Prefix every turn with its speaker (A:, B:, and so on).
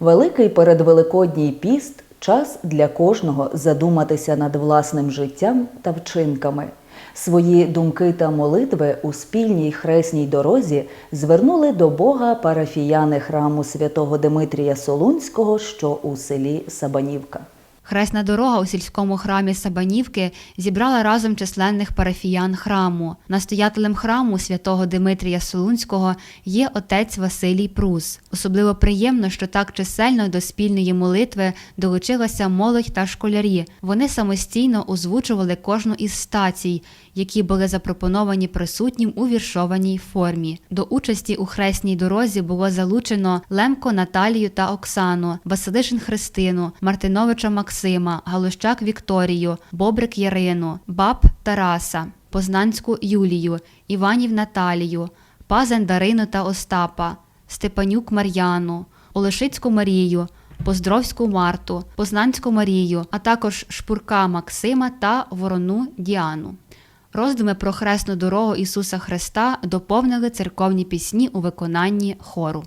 A: Великий передвеликодній піст час для кожного задуматися над власним життям та вчинками. Свої думки та молитви у спільній хресній дорозі звернули до Бога парафіяни храму святого Димитрія Солунського, що у селі Сабанівка.
B: Хресна дорога у сільському храмі Сабанівки зібрала разом численних парафіян храму. Настоятелем храму святого Димитрія Солунського є отець Василій Прус. Особливо приємно, що так чисельно до спільної молитви долучилася молодь та школярі. Вони самостійно озвучували кожну із стацій, які були запропоновані присутнім у віршованій формі. До участі у хресній дорозі було залучено Лемко Наталію та Оксану, Василишин Христину, Мартиновича Максима, Галущак Вікторію, Бобрик Ярину, Баб Тараса, Познанську Юлію, Іванів Наталію, Пазен Дарину та Остапа, Степанюк Мар'яну, Олешицьку Марію. Поздровську Марту, Познанську Марію, а також Шпурка Максима та Ворону Діану. Роздуми про хресну дорогу Ісуса Христа доповнили церковні пісні у виконанні хору.